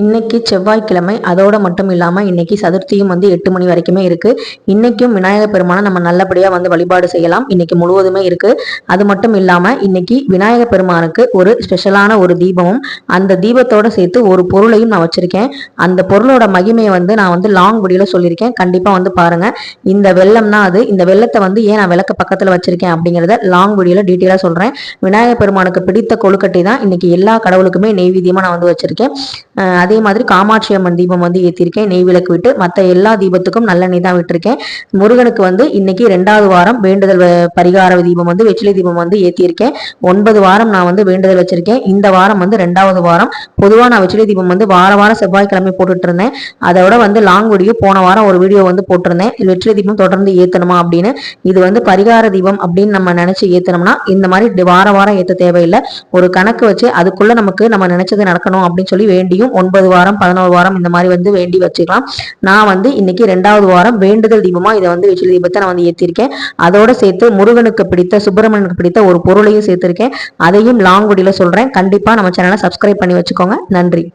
இன்னைக்கு செவ்வாய்க்கிழமை அதோட மட்டும் இல்லாமல் இன்னைக்கு சதுர்த்தியும் வந்து எட்டு மணி வரைக்குமே இருக்கு. இன்னைக்கும் விநாயகர் பெருமானை நம்ம நல்லபடியாக வந்து வழிபாடு செய்யலாம். இன்னைக்கு முழுவதுமே இருக்கு. அது மட்டும் இல்லாமல் இன்னைக்கு விநாயகர் பெருமானுக்கு ஒரு ஸ்பெஷலான ஒரு தீபமும் அந்த தீபத்தோட சேர்த்து ஒரு பொருளையும் நான் வச்சிருக்கேன். அந்த பொருளோட மகிமையை வந்து நான் வந்து லாங் வீடியோவில் சொல்லியிருக்கேன். கண்டிப்பாக வந்து பாருங்க. இந்த வெள்ளம்னா அது. இந்த வெள்ளத்தை வந்து ஏன் நான் விளக்க பக்கத்தில் வச்சிருக்கேன் அப்படிங்கிறத லாங் வீடியோவில் டீட்டெயிலாக சொல்கிறேன் விநாயகர் பெருமானுக்கு பிடித்த கொழுக்கட்டை தான் இன்னைக்கு எல்லா கடவுளுக்குமே நெய்வேத்தியமாக நான் வந்து வச்சிருக்கேன். அதே மாதிரி காமாட்சி அம்மன் தீபம் வந்து ஏற்றிருக்கேன் நெய் விளக்கு விட்டு மற்ற எல்லா தீபத்துக்கும் நல்லெண்ணெய் தான் விட்டுருக்கேன். முருகனுக்கு வந்து இன்னைக்கு ரெண்டாவது வாரம் வேண்டுதல் பரிகார தீபம் வந்து வெற்றிலை தீபம் வந்து ஏற்றிருக்கேன் ஒன்பது வாரம் நான் வந்து வேண்டுதல் வச்சிருக்கேன். இந்த வாரம் வந்து ரெண்டாவது வாரம். பொதுவாக நான் வெற்றிலை தீபம் வந்து வார வாரம் செவ்வாய்க்கிழமை போட்டுட்டு இருந்தேன் அதோட வந்து லாங் வீடியோ போன வாரம் ஒரு வீடியோ வந்து போட்டிருந்தேன். வெற்றிலை தீபம் தொடர்ந்து ஏற்றணுமா அப்படின்னு. இது வந்து பரிகார தீபம் அப்படின்னு நம்ம நினைச்சு ஏற்றணும்னா இந்த மாதிரி வார வாரம் ஏற்ற தேவையில்லை. ஒரு கணக்கு வச்சு அதுக்குள்ள நமக்கு நம்ம நினைச்சது நடக்கணும் அப்படின்னு சொல்லி வேண்டியும் ஒன்பது வாரம் பதினோரு வாரம் இந்த மாதிரி வந்து வேண்டி வச்சுக்கலாம். நான் வந்து இன்னைக்கு ரெண்டாவது வாரம் வேண்டுதல் தீபமா இதை வந்து வெற்றிலை தீபத்தை நான் வந்து ஏற்றிருக்கேன் அதோட சேர்த்து முருகனுக்கு பிடித்த சுப்பிரமணியனுக்கு பிடித்த ஒரு பொருளையும் சேர்த்திருக்கேன். அதையும் லாங் வீடியோல சொல்றேன். கண்டிப்பா நம்ம சேனலை சப்ஸ்கிரைப் பண்ணி வச்சுக்கோங்க. நன்றி.